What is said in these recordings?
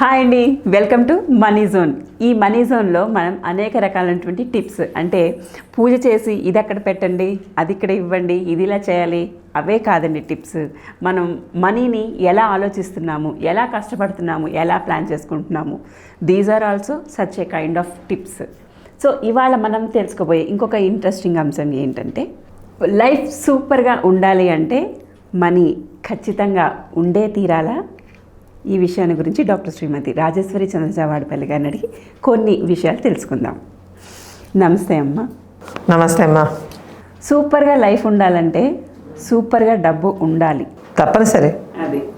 Hi అండి. Welcome to money zone. ఈ money జోన్లో మనం అనేక రకాలైనటువంటి టిప్స్ అంటే పూజ చేసి ఇది అక్కడ పెట్టండి అది ఇక్కడ ఇవ్వండి ఇది ఇలా చేయాలి అవే కాదండి టిప్స్. మనం మనీని ఎలా ఆలోచిస్తున్నాము ఎలా కష్టపడుతున్నాము ఎలా ప్లాన్ చేసుకుంటున్నాము. These are also such a kind of tips so ఇవాళ మనం తెలుసుకోబోయే ఇంకొక ఇంట్రెస్టింగ్ అంశం ఏంటంటే లైఫ్ సూపర్గా ఉండాలి అంటే మనీ ఖచ్చితంగా ఉండే తీరాలా? ఈ విషయాన్ని గురించి డాక్టర్ శ్రీమతి రాజేశ్వరి చంద్రజావాడపల్లి గారిని అడిగి కొన్ని విషయాలు తెలుసుకుందాం. నమస్తే అమ్మ. నమస్తే అమ్మా. సూపర్గా లైఫ్ ఉండాలంటే సూపర్గా డబ్బు ఉండాలి. తప్పనిసరి. అది.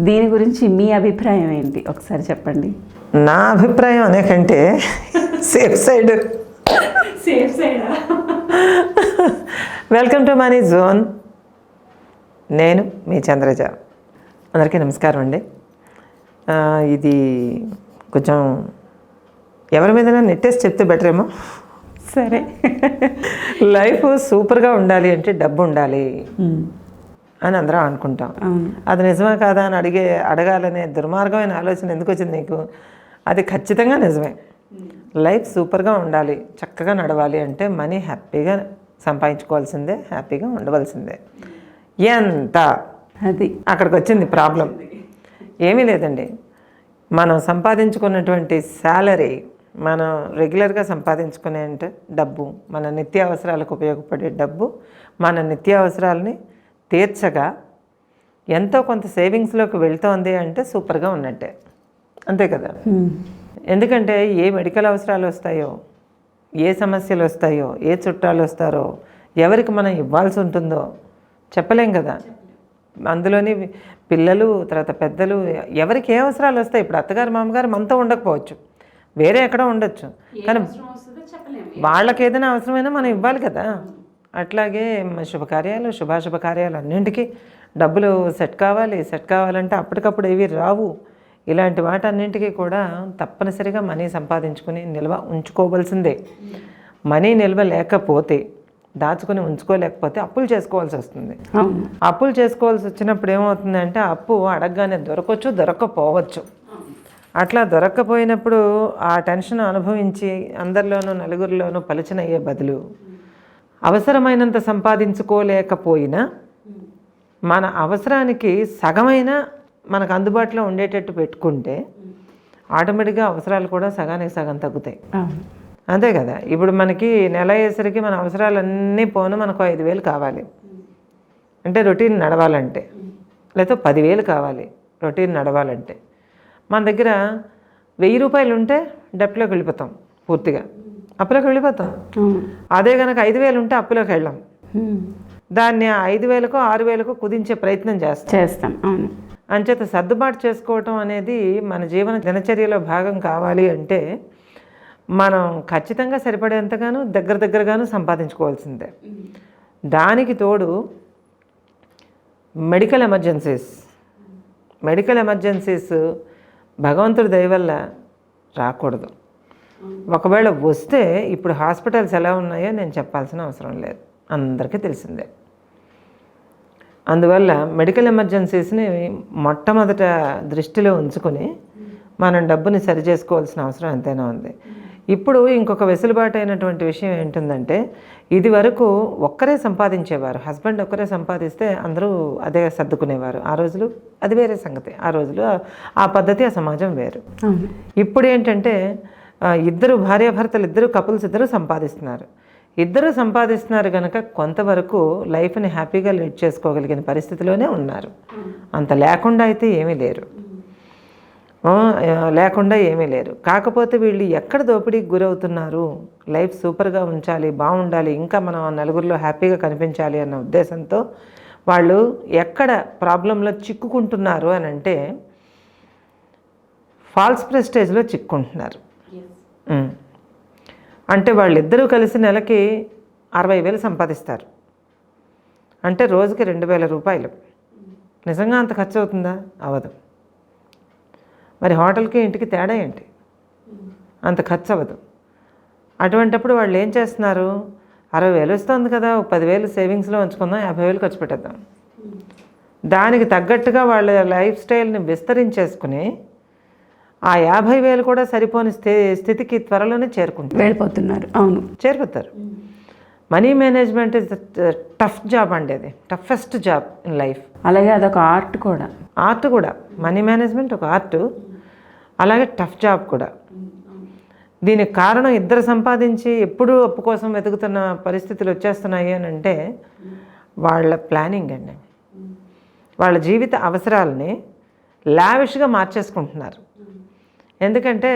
దీని గురించి మీ అభిప్రాయం ఏంటి? ఒకసారి చెప్పండి. నా అభిప్రాయం అనేకంటే సేఫ్ సైడ్. సేఫ్ సైడా? Welcome to money zone. నేను మీ చంద్రజ. అందరికీ నమస్కారం అండి. ఇది కొంచెం ఎవరి మీద నెట్టేసి చెప్తే బెటర్ ఏమో. సరే. లైఫ్ సూపర్గా ఉండాలి అంటే డబ్బు ఉండాలి అని అందరం అనుకుంటాం. అది నిజమే కాదా అని అడిగే అడగాలనే దుర్మార్గమైన ఆలోచన ఎందుకు వచ్చింది నీకు? అది ఖచ్చితంగా నిజమే. లైఫ్ సూపర్గా ఉండాలి చక్కగా నడవాలి అంటే మనీ హ్యాపీగా సంపాదించుకోవాల్సిందే హ్యాపీగా ఉండవలసిందే. ఎంత? అది. అక్కడికి వచ్చింది ప్రాబ్లం ఏమీ లేదండి. మనం సంపాదించుకున్నటువంటి శాలరీ మనం రెగ్యులర్గా సంపాదించుకునే అంటే డబ్బు మన నిత్య అవసరాలకు ఉపయోగపడే డబ్బు మన నిత్య అవసరాలని తీర్చగా ఎంతో కొంత సేవింగ్స్లోకి వెళ్తోంది అంటే సూపర్గా ఉన్నట్టే. అంతే కదా. ఎందుకంటే ఏ మెడికల్ అవసరాలు వస్తాయో ఏ సమస్యలు వస్తాయో ఏ చుట్టాలు వస్తారో ఎవరికి మనం ఇవ్వాల్సి ఉంటుందో చెప్పలేం కదా? అందులోని పిల్లలు తర్వాత పెద్దలు ఎవరికి ఏ అవసరాలు వస్తాయి? ఇప్పుడు అత్తగారు మామగారు మనతో ఉండకపోవచ్చు. వేరే ఎక్కడ ఉండొచ్చు. కానీ వాళ్ళకి ఏదైనా అవసరమైనా మనం ఇవ్వాలి కదా. అట్లాగే శుభకార్యాలు శుభాశుభ కార్యాలు అన్నింటికి డబ్బులు సెట్ కావాలి. సెట్ కావాలంటే అప్పటికప్పుడు ఏవి రావు. ఇలాంటి వాటన్నింటికి కూడా తప్పనిసరిగా మనీ సంపాదించుకుని నిల్వ ఉంచుకోవాల్సిందే. మనీ నిల్వ లేకపోతే దాచుకుని ఉంచుకోలేకపోతే అప్పులు చేసుకోవాల్సి వస్తుంది. అప్పులు చేసుకోవాల్సి వచ్చినప్పుడు ఏమవుతుందంటే అప్పు అడగగానే దొరకవచ్చు దొరక్కపోవచ్చు. అట్లా దొరక్కపోయినప్పుడు ఆ టెన్షన్ అనుభవించి అందరిలోనూ నలుగురిలోనూ పలుచనయ్యే బదులు అవసరమైనంత సంపాదించుకోలేకపోయినా మన అవసరానికి సగమైన మనకు అందుబాటులో ఉండేటట్టు పెట్టుకుంటే ఆటోమేటిక్గా అవసరాలు కూడా సగానికి సగం తగ్గుతాయి. అంతే కదా. ఇప్పుడు మనకి నెల అయ్యేసరికి మన అవసరాలన్నీ పోను మనకు ఐదు వేలు కావాలి. అంటే రొటీన్ నడవాలంటే. లేకపోతే పదివేలు కావాలి రొటీన్ నడవాలంటే. మన దగ్గర వెయ్యి రూపాయలు ఉంటే డెప్లోకి వెళ్ళిపోతాం పూర్తిగా. అప్పులోకి వెళ్ళిపోతాం. అదే కనుక ఐదు వేలు ఉంటే అప్పులోకి వెళ్ళాం. దాన్ని ఐదు వేలకో ఆరు వేలకో కుదించే ప్రయత్నం చేస్తాం. చేస్తాం. అవును. అంచేత సర్దుబాటు చేసుకోవటం అనేది మన జీవన దినచర్యలో భాగం కావాలి అంటే మనం ఖచ్చితంగా సరిపడేంతగానో దగ్గర దగ్గరగాను సంపాదించుకోవాల్సిందే. దానికి తోడు మెడికల్ ఎమర్జెన్సీస్. మెడికల్ ఎమర్జెన్సీస్ భగవంతుడి దయవల్ల రాకూడదు. ఒకవేళ వస్తే ఇప్పుడు హాస్పిటల్స్ ఎలా ఉన్నాయో నేను చెప్పాల్సిన అవసరం లేదు. అందరికీ తెలిసిందే. అందువల్ల మెడికల్ ఎమర్జెన్సీస్ని మొట్టమొదట దృష్టిలో ఉంచుకొని మనం డబ్బుని సరి చేసుకోవాల్సిన అవసరం ఎంతైనా ఉంది. ఇప్పుడు ఇంకొక వెసులుబాటు అయినటువంటి విషయం ఏంటుందంటే ఇది వరకు ఒక్కరే సంపాదించేవారు హస్బెండ్ ఒక్కరే సంపాదిస్తే అందరూ అదే సర్దుకునేవారు. ఆ రోజులు అది వేరే సంగతి. ఆ రోజులు ఆ- పద్ధతి ఆ సమాజం వేరు. ఇప్పుడు ఏంటంటే ఇద్దరు భార్యాభర్తలు ఇద్దరు కపుల్స్ ఇద్దరు సంపాదిస్తున్నారు. ఇద్దరు సంపాదిస్తున్నారు కనుక కొంతవరకు లైఫ్ని హ్యాపీగా లీడ్ చేసుకోగలిగిన పరిస్థితిలోనే ఉన్నారు. అంత లేకుండా అయితే ఏమీ లేరు. లేకుండా ఏమీ లేరు కాకపోతే వీళ్ళు ఎక్కడ దోపిడీకి గురవుతున్నారు? లైఫ్ సూపర్గా ఉంచాలి బాగుండాలి ఇంకా మనం నలుగురిలో హ్యాపీగా కనిపించాలి అన్న ఉద్దేశంతో వాళ్ళు ఎక్కడ ప్రాబ్లంలో చిక్కుకుంటున్నారు అని అంటే ఫాల్స్ ప్రెస్టేజ్లో చిక్కుంటున్నారు. అంటే వాళ్ళిద్దరూ కలిసి నెలకి అరవై వేలు సంపాదిస్తారు. అంటే రోజుకి రెండు వేల రూపాయలు. నిజంగా అంత ఖర్చు అవుతుందా అవదు మరి హోటల్కి ఇంటికి తేడా ఏంటి? అంత ఖర్చు అవ్వదు అటువంటప్పుడు వాళ్ళు ఏం చేస్తున్నారు? అరవై వేలు వస్తుంది కదా ఒక పదివేలు సేవింగ్స్లో ఉంచుకుందాం యాభై వేలు ఖర్చు పెట్టేద్దాం. దానికి తగ్గట్టుగా వాళ్ళ లైఫ్ స్టైల్ని విస్తరించేసుకుని ఆ యాభై వేలు కూడా సరిపోని స్థి స్థితికి త్వరలోనే చేరుకుంటారు. వెళ్ళిపోతున్నారు. అవును. చేరిపోతారు money management is tough job అండి అది. Toughest job in life. అలాగే అదొక ఆర్ట్ కూడా. ఆర్ట్ కూడా. మనీ మేనేజ్మెంట్ ఒక ఆర్ట్. అలాగే టఫ్ జాబ్ కూడా. దీనికి కారణం ఇద్దరు సంపాదించి ఎప్పుడూ అప్పు కోసం వెతుకుతున్న పరిస్థితులు వచ్చేస్తున్నాయి అని అంటే వాళ్ళ ప్లానింగ్ అండి. వాళ్ళ జీవిత అవసరాలని లావిష్గా మార్చేసుకుంటున్నారు. ఎందుకంటే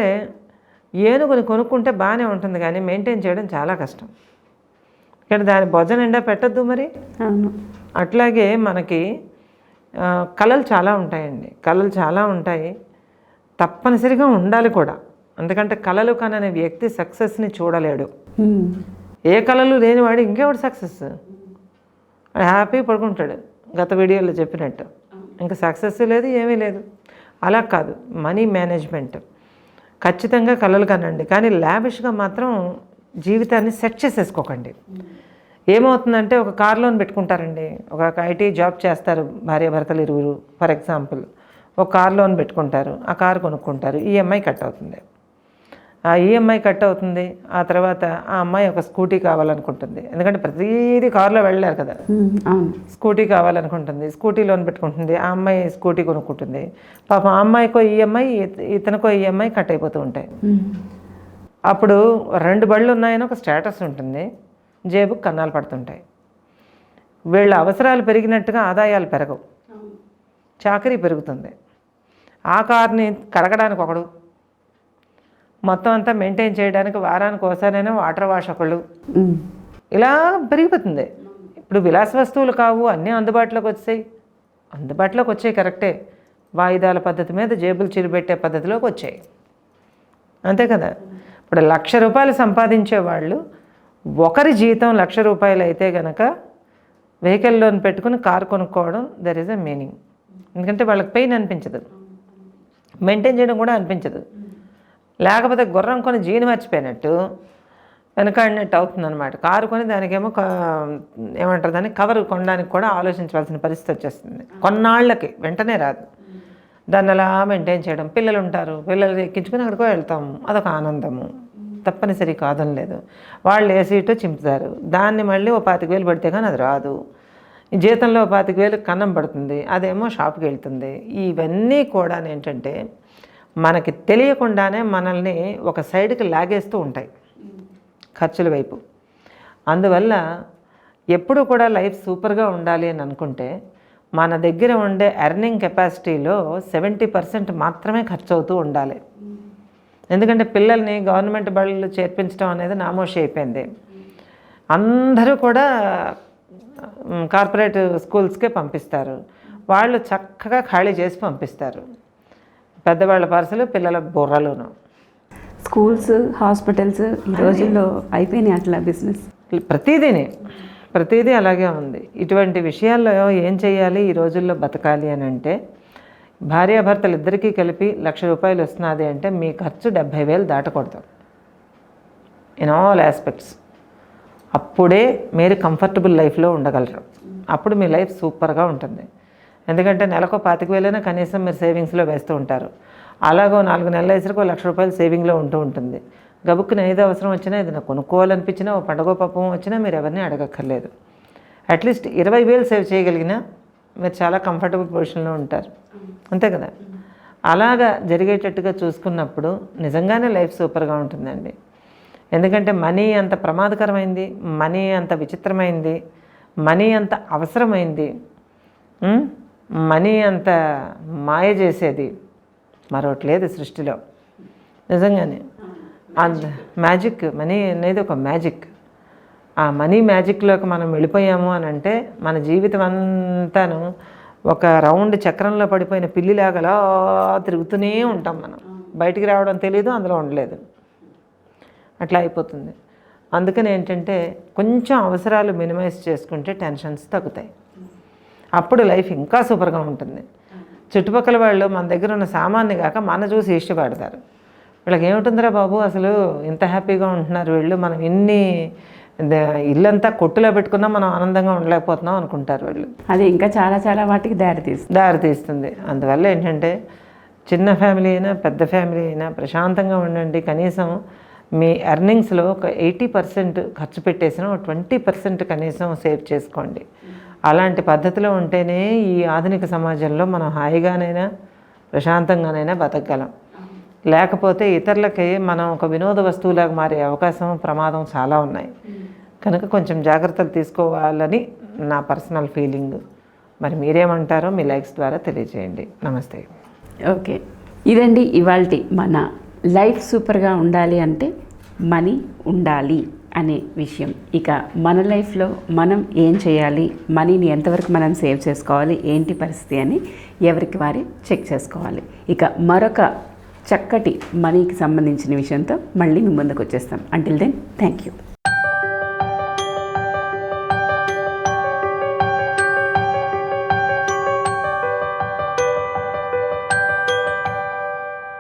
ఏనుగుని కొనుక్కుంటే బాగానే ఉంటుంది కానీ మెయింటైన్ చేయడం చాలా కష్టం. ఇక్కడ దాని భోజన నిండా పెట్టద్దు మరి? అట్లాగే మనకి కళలు చాలా ఉంటాయండి. కళలు చాలా ఉంటాయి. తప్పనిసరిగా ఉండాలి కూడా. ఎందుకంటే కళలు కననే వ్యక్తి సక్సెస్ని చూడలేడు. ఉమ్. ఏ కళలు లేనివాడు ఇంకెవడు సక్సెస్? హ్యాపీ పడుకుంటాడు. గత వీడియోలో చెప్పినట్టు. ఇంకా సక్సెస్ లేదు ఏమీ లేదు. అలా కాదు. Money management. ఖచ్చితంగా కళలు కనండి కానీ లావిష్గా మాత్రం జీవితాన్ని సెట్ చేసేసుకోకండి. ఏమవుతుందంటే ఒక కార్ లోన్ పెట్టుకుంటారండి. ఒక ఐటీ జాబ్ చేస్తారు భార్య భర్తలు ఇరువురు ఫర్ ఎగ్జాంపుల్. ఒక కార్ లోన్ పెట్టుకుంటారు ఆ కారు కొనుక్కుంటారు ఈఎంఐ కట్ అవుతుంది. ఆ ఈఎంఐ కట్ అవుతుంది ఆ తర్వాత ఆ అమ్మాయి ఒక స్కూటీ కావాలనుకుంటుంది. ఎందుకంటే ప్రతిదీ కారులో వెళ్ళలేరు కదా. స్కూటీ కావాలనుకుంటుంది స్కూటీ లోన్ పెట్టుకుంటుంది ఆ అమ్మాయి స్కూటీ కొనుక్కుంటుంది. పాపం ఆ అమ్మాయికో ఈఎంఐ ఇతనికో ఈఎంఐ కట్ అయిపోతూ ఉంటాయి. అప్పుడు రెండు బళ్ళు ఉన్నాయని ఒక స్టేటస్ ఉంటుంది జేబు కన్నాలు పడుతుంటాయి. వీళ్ళ అవసరాలు పెరిగినట్టుగా ఆదాయాలు పెరగవు. చాకరీ పెరుగుతుంది. ఆ కార్ని కడగడానికి ఒకడు. మొత్తం అంతా మెయింటైన్ చేయడానికి వారానికి ఒకసారైనా వాటర్ వాష్ ఒకళ్ళు. ఇలా పెరిగిపోతుంది. ఇప్పుడు విలాస వస్తువులు కావు అన్నీ అందుబాటులోకి వచ్చాయి. అందుబాటులోకి వచ్చాయి కరెక్టే. వాయిదాల పద్ధతి మీద జేబులు చిరుపెట్టే పద్ధతిలోకి వచ్చాయి. అంతే కదా? ఇప్పుడు లక్ష రూపాయలు సంపాదించే వాళ్ళు ఒకరి జీతం లక్ష రూపాయలు అయితే గనక వెహికల్ లోన్ పెట్టుకుని కారు కొనుక్కోవడం దర్ ఇస్ ఎ మీనింగ్ ఎందుకంటే వాళ్ళకి పెయిన్ అనిపించదు. మెయింటైన్ చేయడం కూడా అనిపించదు. లేకపోతే గుర్రం కొని జీని మర్చిపోయినట్టు వెనకాడినట్టు అవుతుందన్నమాట. కారు కొని దానికేమో ఏమంటారు దాన్ని? కవర్ కొనడానికి కూడా ఆలోచించవలసిన పరిస్థితి వచ్చేస్తుంది. కొన్నాళ్ళకి వెంటనే రాదు. దాన్ని అలా మెయింటైన్ చేయడం. పిల్లలు ఉంటారు. పిల్లలు ఎక్కించుకొని అక్కడికో వెళ్తాము అదొక ఆనందము. తప్పనిసరి కాదని లేదు వాళ్ళు ఏ సీటు చింపుతారు. దాన్ని మళ్ళీ ఓ పాతిక వేలు పడితే కానీ అది రాదు. జీతంలో పాతిక వేలు కన్నం పడుతుంది అదేమో షాప్కి వెళ్తుంది. ఇవన్నీ కూడా ఏంటంటే మనకి తెలియకుండానే మనల్ని ఒక సైడ్కి లాగేస్తూ ఉంటాయి ఖర్చుల వైపు. అందువల్ల ఎప్పుడు కూడా లైఫ్ సూపర్గా ఉండాలి అని అనుకుంటే మన దగ్గర ఉండే ఎర్నింగ్ కెపాసిటీలో సెవెంటీ పర్సెంట్ మాత్రమే ఖర్చు అవుతూ ఉండాలి. ఎందుకంటే పిల్లల్ని గవర్నమెంట్ బళ్ళు చేర్పించడం అనేది నామోషి అయిపోయింది. అందరూ కూడా కార్పొరేట్ స్కూల్స్కే పంపిస్తారు. వాళ్ళు చక్కగా ఖాళీ చేసి పంపిస్తారు. పెద్దవాళ్ళ పర్సలు పిల్లల బుర్రలును. స్కూల్స్ హాస్పిటల్స్ ఈ రోజుల్లో అయిపోయినాయి అట్లా బిజినెస్. ప్రతిదీని ప్రతిదీ అలాగే ఉంది. ఇటువంటి విషయాల్లో ఏం చేయాలి ఈ రోజుల్లో బతకాలి అని అంటే భార్యాభర్తలు ఇద్దరికీ కలిపి లక్ష రూపాయలు వస్తున్నది అంటే మీ ఖర్చు డెబ్భై వేలు దాటకూడదు. In all aspects. అప్పుడే మీరు కంఫర్టబుల్ లైఫ్లో ఉండగలరు. అప్పుడు మీ లైఫ్ సూపర్గా ఉంటుంది. ఎందుకంటే నెలకు పాతిక వేలైనా కనీసం మీరు సేవింగ్స్లో వేస్తూ ఉంటారు. అలాగో నాలుగు నెలల వేసరికి లక్ష రూపాయలు సేవింగ్లో ఉంటూ ఉంటుంది. గబుక్కున ఏదో అవసరం వచ్చినా ఏదైనా కొనుక్కోవాలనిపించినా ఓ పండగ పాపం వచ్చినా మీరు ఎవరిని అడగక్కర్లేదు. అట్లీస్ట్ ఇరవై వేలు సేవ్ చేయగలిగినా మీరు చాలా కంఫర్టబుల్ పొజిషన్లో ఉంటారు. అంతే కదా? అలాగా జరిగేటట్టుగా చూసుకున్నప్పుడు నిజంగానే లైఫ్ సూపర్గా ఉంటుందండి. ఎందుకంటే మనీ అంత ప్రమాదకరమైంది మనీ అంత విచిత్రమైంది మనీ అంత అవసరమైంది మనీ అంత మాయ చేసేది మరొకటి లేదు సృష్టిలో. నిజంగానే. అంత మ్యాజిక్ మనీ అనేది ఒక మ్యాజిక్. ఆ మనీ మ్యాజిక్లోకి మనం వెళ్ళిపోయాము అని అంటే మన జీవితం అంతాను ఒక రౌండ్ చక్రంలో పడిపోయిన పిల్లిలాగలా తిరుగుతూనే ఉంటాం మనం. బయటికి రావడం తెలియదు అందులో ఉండలేదు. అట్లా అయిపోతుంది. అందుకని ఏంటంటే కొంచెం అవసరాలు మినిమైజ్ చేసుకుంటే టెన్షన్స్ తగ్గుతాయి. అప్పుడు లైఫ్ ఇంకా సూపర్గా ఉంటుంది. చుట్టుపక్కల వాళ్ళు మన దగ్గర ఉన్న సామాన్ని కాక మన చూసి ఇష్టపడతారు. వీళ్ళకి ఏమిటిందిరా బాబు? అసలు ఇంత హ్యాపీగా ఉంటున్నారు వీళ్ళు. మనం ఇన్ని ఇల్లంతా కొట్టులో పెట్టుకున్నా మనం ఆనందంగా ఉండలేకపోతున్నాం అనుకుంటారు వీళ్ళు. అది ఇంకా చాలా చాలా వాటికి దారి తీస్తుంది. దారి తీస్తుంది. అందువల్ల ఏంటంటే చిన్న ఫ్యామిలీ అయినా పెద్ద ఫ్యామిలీ అయినా ప్రశాంతంగా ఉండండి. కనీసం మీ ఎర్నింగ్స్లో ఒక ఎయిటీ పర్సెంట్ ఖర్చు పెట్టేసిన ట్వంటీ పర్సెంట్ కనీసం సేవ్ చేసుకోండి. అలాంటి పద్ధతిలో ఉంటేనే ఈ ఆధునిక సమాజంలో మనం హాయిగానైనా ప్రశాంతంగానైనా బతకగలం. లేకపోతే ఇతరులకి మనం ఒక వినోద వస్తువులాగా మారే అవకాశం ప్రమాదం చాలా ఉన్నాయి. కనుక కొంచెం జాగ్రత్తలు తీసుకోవాలని నా పర్సనల్ ఫీలింగ్. మరి మీరేమంటారో మీ లైక్స్ ద్వారా తెలియజేయండి. నమస్తే. ఓకే. ఇదండి ఇవాళ మన లైఫ్ సూపర్గా ఉండాలి అంటే మనీ ఉండాలి అనే విషయం. ఇక మన లైఫ్లో మనం ఏం చేయాలి? మనీని ఎంతవరకు మనం సేవ్ చేసుకోవాలి? ఏంటి పరిస్థితి అని ఎవరికి వారి చెక్ చేసుకోవాలి. ఇక మరొక చక్కటి మనీకి సంబంధించిన విషయంతో మళ్ళీ మీ ముందుకు వచ్చేస్తాం. Until then thank you